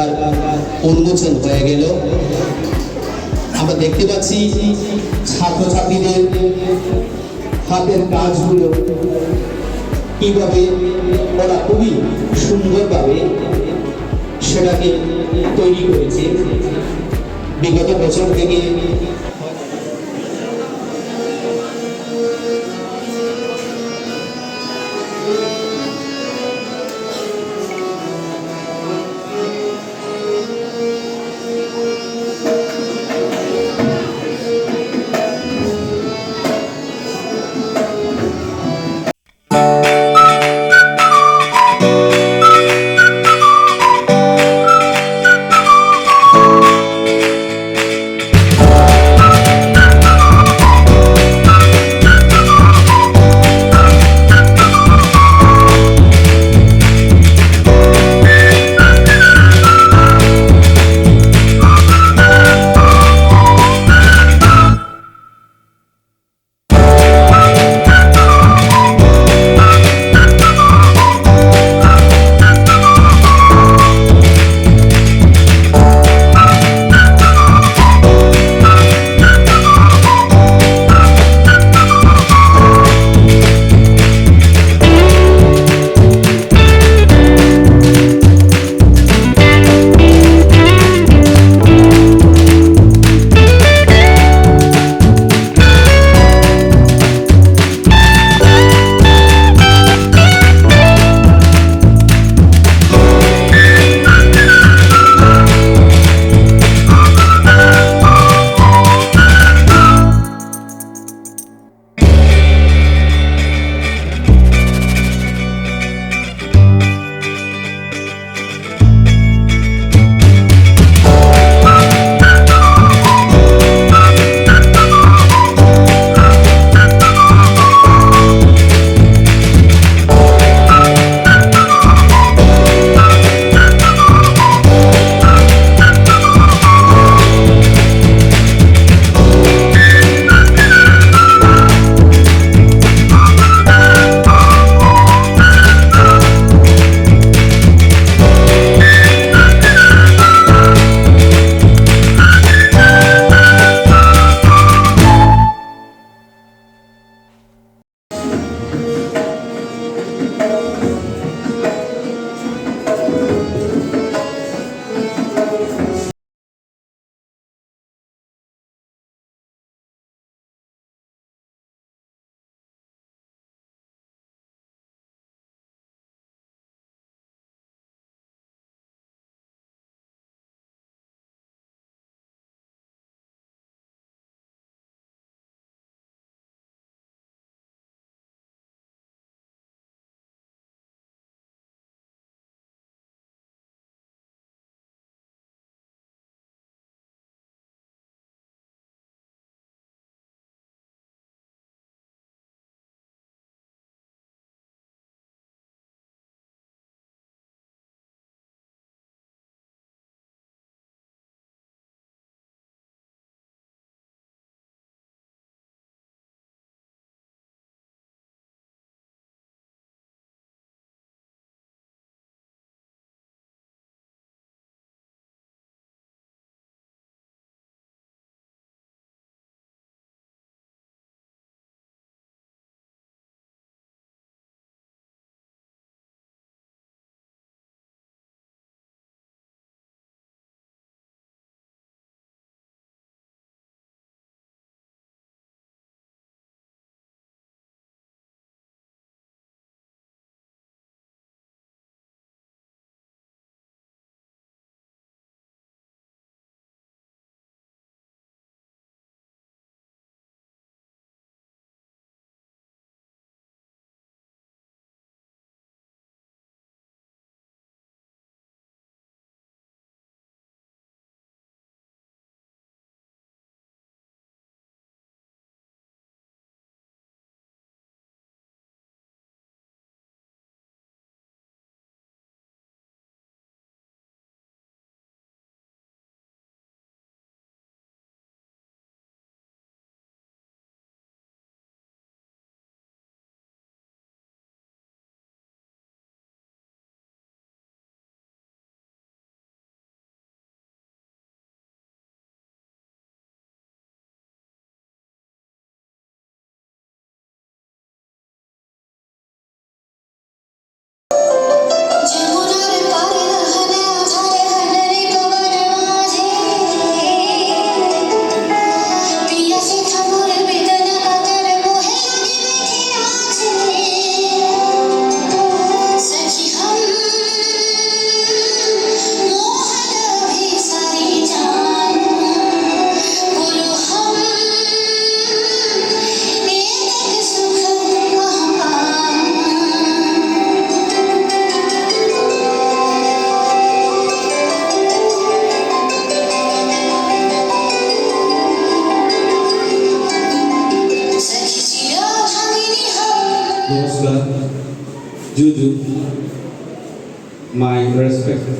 সংখ্যার উন্মোচন হয়ে গেল। আমরা দেখতে পাচ্ছি ছাত্রছাত্রীদের হাতের কাজগুলো কীভাবে ওরা খুবই সুন্দরভাবে সেটাকে তৈরি করেছে। বিগত বছর থেকে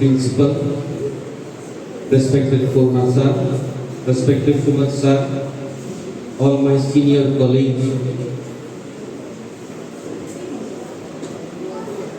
principal, respected Purna sir, respected Sumit sir, all my senior colleagues,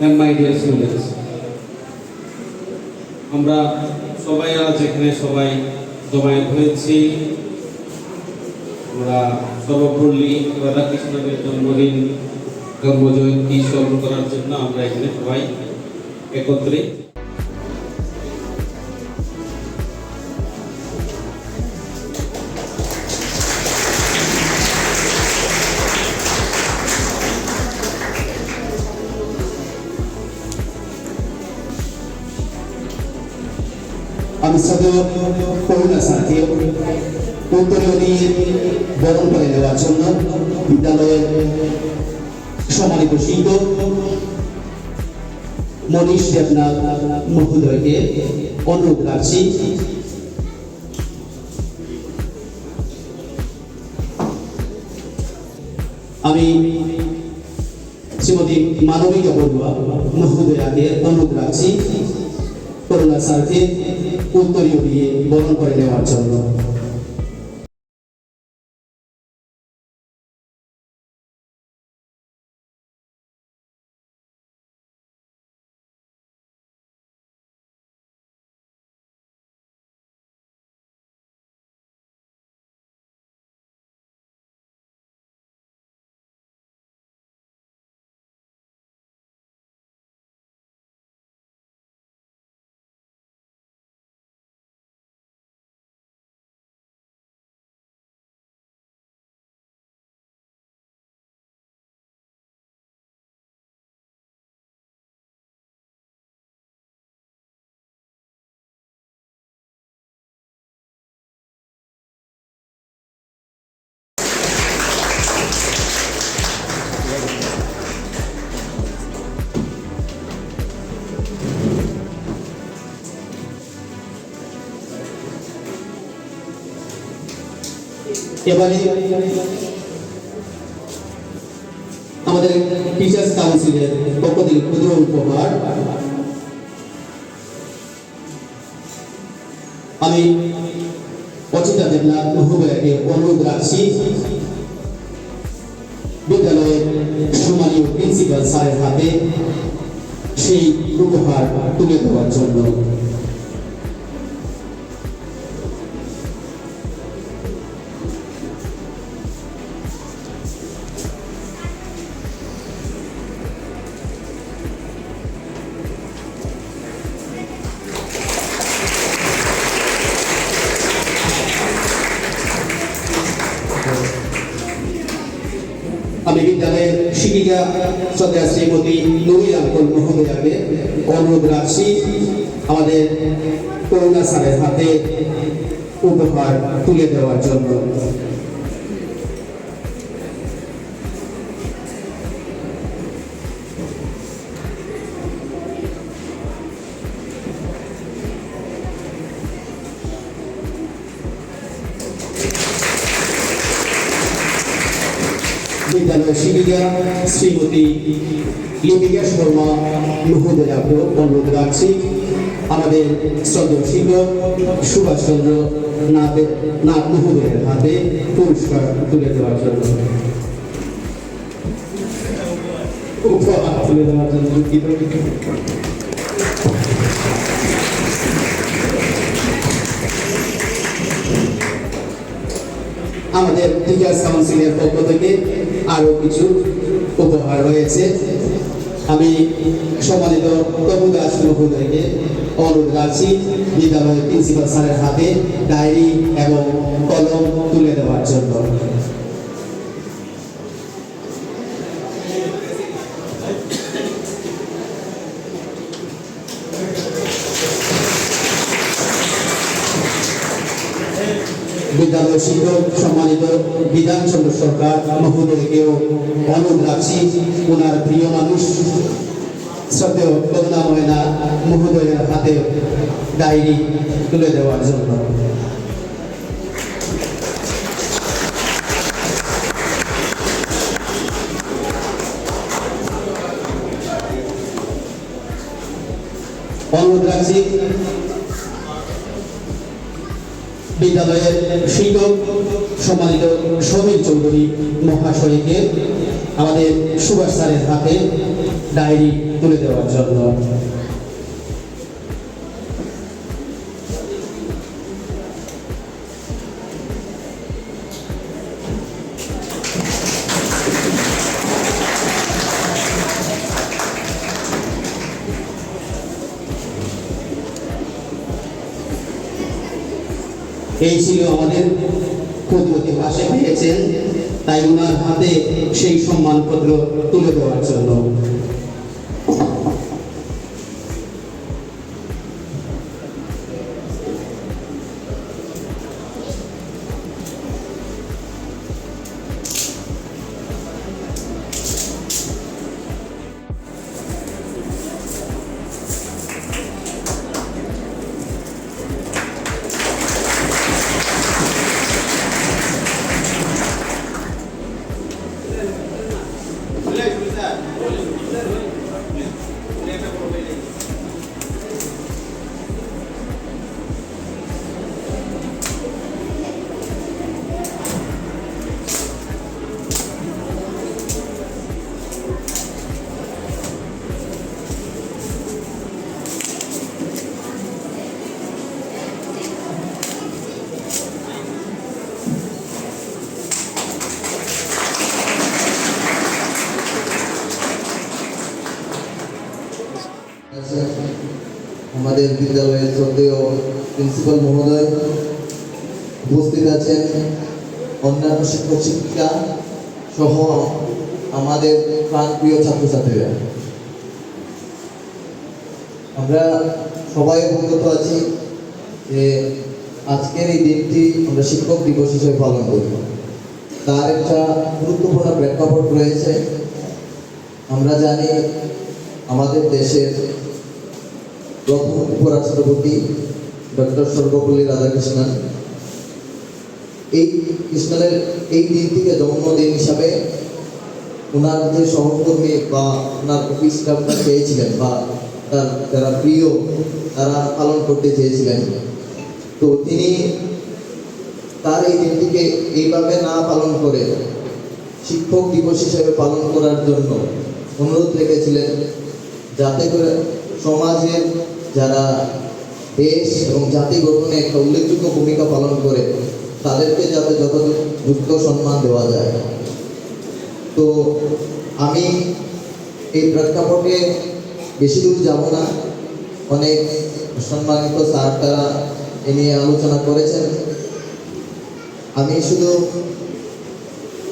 and my dear students. আমরা সবাই আজ এখানে সবাই জমায়েত হয়েছি আমরা সর্বপল্লী রাধাকৃষ্ণের জন্মদিন জন্মজয়ন্তী স্মরণ করার জন্য আমরা এখানে সবাই একত্রে বরণ করে দেওয়ার জন্য বিদ্যালয়ের সম্মানিত মনীষ দেবনাথ মহোদয়কে অনুরোধ রাখছি। আমি শ্রীমতী মানবিকা বড়ুয়া মহোদয়াকে অনুরোধ রাখছি। করুণা স্যারকে উত্তরীয় দিয়ে বরণ করে নেওয়ার জন্য। এবারে আমাদের টিচার্স কাউন্সিলের পক্ষ থেকে ক্ষুদ্র উপহার। আমি অচিতা দেবনাথ মহোদয়কে অনুরোধ রাখছি। বিদ্যালয়ের সম্মানীয় প্রিন্সিপাল স্যারের হাতে সেই উপহার তুলে দেওয়ার জন্য। শিক্ষিকা শ্রদ্ধা শ্রীমতী নুরি আঙ্কল মহোদয়াকে অনুরোধ রাখছি আমাদের করুণা স্যারের হাতে উপহার তুলে দেওয়ার জন্য। বিদ্যালয়ের শিক্ষিকা শ্রীমতী লিপিকা শর্মা মহোদয়াকে অনুরোধ রাখছি। আমাদের শ্রদ্ধেয় শিক্ষক সুভাষ চন্দ্র নাথ মহোদয়ের হাতে পুরস্কার তুলে দেওয়ার জন্য। আমাদের টিচার্স কাউন্সিলের পক্ষ থেকে আরও কিছু উপহার রয়েছে আমি সম্মানিত প্রভু দাস মহোদয়কে অনুরোধ রাখছি, বিদ্যালয়ের প্রিন্সিপাল স্যারের হাতে ডায়েরি এবং কলম তুলে দেওয়ার জন্য। বিদ্যালয় শিক্ষক বিধানচন্দ্র সরকার মহোদয়কেও অনুরোধ রাখছি, ওনার প্রিয় মানুষ, শ্রদ্ধেয় বেদনা ময়না মহোদয়ের হাতে ডায়েরি তুলে দেওয়ার জন্য। অনুরোধ রাখছি বিদ্যালয়ের শিক্ষক সম্মানিত সমীর চৌধুরী মহাশয়কে আমাদের সুভাষ স্যারের হাতে ডায়েরি তুলে দেওয়ার জন্য এই ছিল আমাদের কুদরতি ভাষা পেয়েছেন তাই ওনার হাতে সেই সম্মানপত্র তুলে দেওয়ার জন্য। আমাদের বিদ্যালয়ের শ্রদ্ধেয় প্রিন্সিপাল মহোদয় উপস্থিত আছেন, অন্যান্য শিক্ষক শিক্ষিকা সহ আমাদের প্রাণপ্রিয় ছাত্রছাত্রীরা। আমরা সবাই অবগত আছি যে আজকের এই দিনটি আমরা শিক্ষক দিবস হিসেবে পালন করি তার একটা গুরুত্বপূর্ণ প্রেক্ষাপট রয়েছে। আমরা জানি আমাদের দেশের প্রথম উপরাষ্ট্রপতি, ডক্টর সর্বপল্লী রাধাকৃষ্ণন। এই কৃষ্ণনের এই দিনটিকে জন্মদিন হিসাবে ওনার যে সহকর্মী বা ওনার অফিস স্টাফরা চেয়েছিলেন বা তার যারা প্রিয়, তারা পালন করতে চেয়েছিলেন। তো তিনি তার এই দিনটিকে এইভাবে না পালন করে শিক্ষক দিবস হিসেবে পালন করার জন্য অনুরোধ রেখেছিলেন, যাতে করে সমাজের যারা দেশ এবং জাতি গঠনে একটা উল্লেখযোগ্য ভূমিকা পালন করে, তাদেরকে যাতে যথাযথ সম্মান দেওয়া যায়। তো আমি এই প্রেক্ষাপটে বেশি দূর যাব না। অনেক সম্মানিত স্যার তারা এ নিয়ে আলোচনা করেছেন। আমি শুধু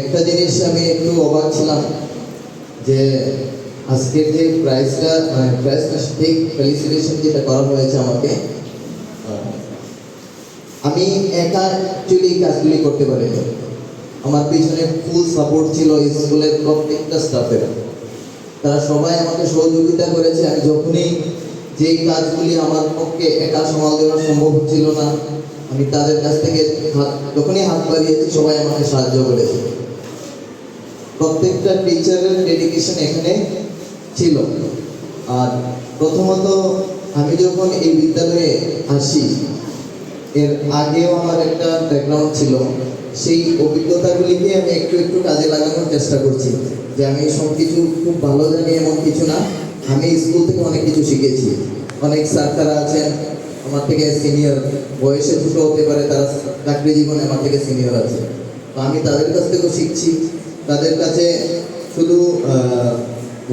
একটা জিনিস আমি একটু অবাক ছিলাম যে আজকের যে প্রাইজটা প্রাইজটা ঠিক ফেলিসিটেশন যেটা করা হয়েছে আমাকে আমি একা অ্যাকচুয়ালি কাজগুলি করতে পারিনি। আমার পিছনে ফুল সাপোর্ট ছিল স্কুলের প্রত্যেকটা স্টাফের তারা সবাই আমাকে সহযোগিতা করেছে। আমি যখনই যে কাজগুলি আমার পক্ষে একা সামাল দেওয়া সম্ভব ছিল না, আমি তাদের কাছ থেকে হাত, যখনই হাত বাড়িয়েছি, সবাই আমাকে সাহায্য করেছে। প্রত্যেকটা টিচারের ডেডিকেশন এখানে ছিল। আর প্রথমত আমি যখন এই বিদ্যালয়ে আসি, এর আগেও আমার একটা ব্যাকগ্রাউন্ড ছিল। সেই অভিজ্ঞতাগুলিকে আমি একটু একটু কাজে লাগানোর চেষ্টা করছি, যে আমি সব কিছু খুব ভালো জানি এমন কিছু না। আমি স্কুল থেকে অনেক কিছু শিখেছি। অনেক স্যার তারা আছেন, আমার থেকে সিনিয়র বয়সে ছোট হতে পারে, তারা চাকরি জীবনে আমার থেকে সিনিয়র আছে। তো আমি তাদের কাছ থেকেও শিখছি। তাদের কাছে শুধু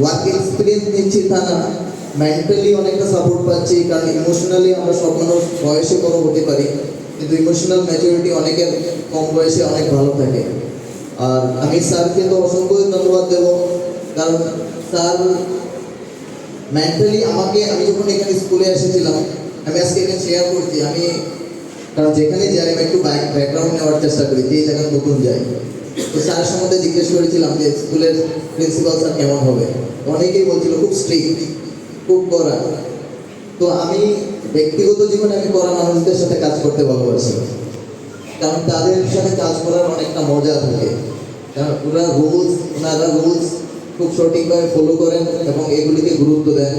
ওয়ার্ক এক্সপিরিয়েন্স নিচ্ছি তা না। মেন্টালি অনেকটা সাপোর্ট পাচ্ছি, কারণ ইমোশনালি আমরা সব মানুষ বয়সে বড় হতে পারি। কিন্তু ইমোশনাল ম্যাচুরিটি অনেকের কম বয়সে অনেক ভালো থাকে। আর আমি স্যারকে তো অসংখ্য ধন্যবাদ দেব, কারণ স্যার মেন্টালি আমাকে, আমি যখন এখানে স্কুলে এসেছিলাম, আমি আজকে এখানে শেয়ার করছি, আমি কারণ যেখানে যাই, আমি একটু ব্যাকগ্রাউন্ড নেওয়ার চেষ্টা করি যে জায়গায় নতুন যাই। তো স্যার সম্বন্ধে জিজ্ঞেস করেছিলাম যে স্কুলের প্রিন্সিপাল স্যার কেমন হবে? অনেকেই বলছিল, খুব স্ট্রিক্ট খুব করা তো আমি ব্যক্তিগত জীবনে আমি করা মানুষদের সাথে কাজ করতে ভালোবাসি। কারণ তাদের সাথে কাজ করার অনেকটা মজা থাকে। কারণ ওরা রুলস ওনারা রুলস খুব সঠিকভাবে ফলো করেন এবং এগুলিকে গুরুত্ব দেন।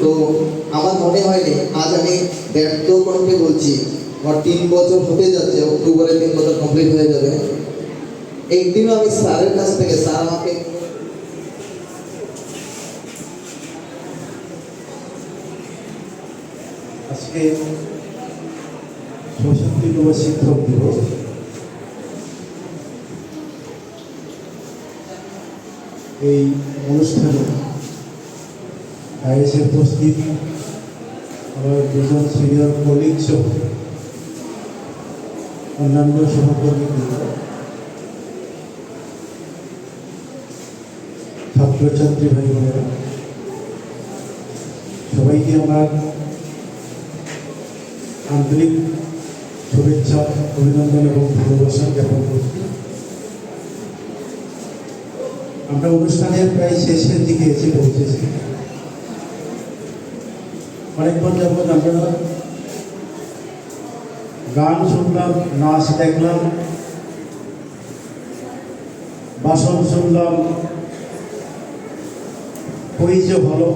তো আমার মনে হয়নি, আজ আমি ব্যর্থ কণ্ঠে বলছি, আমার তিন বছর হতে যাচ্ছে অক্টোবরে তিন বছর কমপ্লিট হয়ে যাবে। একদিনও আমি স্যারের কাছ থেকে, স্যার আমাকে আজকে চৌষট্টিতম শিক্ষক দিবস। এই অনুষ্ঠানে আইএসের উপস্থিত, আমার দুজন সিনিয়র কলিগ সহ অন্যান্য সহকর্মীবৃন্দ। ছাত্রছাত্রী ভাই বোনেরা সবাইকে আমার আন্তরিক শুভেচ্ছা, অভিনন্দন এবং ভালোবাসা জ্ঞাপন করছি। আমরা অনুষ্ঠানের প্রায় শেষের দিকে এসে পৌঁছেছি। অনেকক্ষণ যাবৎ আমরা গান শুনলাম, নাচ দেখলাম, বাসন শুনলাম পরিচয় ভালো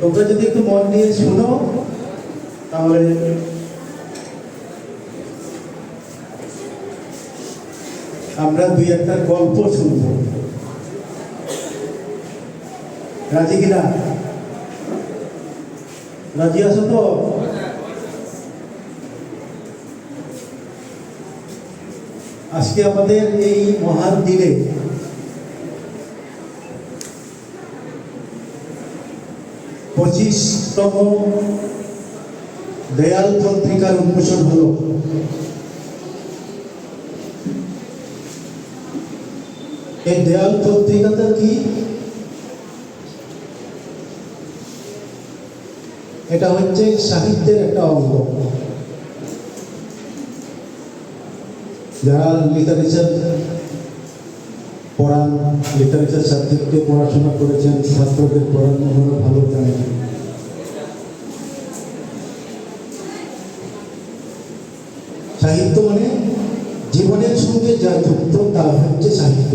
তোমরা যদি একটু মন দিয়ে শুনো, তাহলে আমরা দুই একটা গল্প শুনব। রাজি কিনা? রাজি আছো তো? আজকে আমাদের এই মহান দিনে পঁচিশতম দেয়াল পত্রিকার উন্মোচন হলো। এই দেয়াল পত্রিকাটা কি? এটা হচ্ছে সাহিত্যের একটা অঙ্গ। যারা লিটারেচার পড়ান, লিটারেচার সাবজেক্টে পড়াশোনা করেছেন, ছাত্রদের পড়ানো হলো ভালো জানেন সাহিত্য মানে জীবনের সঙ্গে যা যুক্ত, তা হচ্ছে সাহিত্য।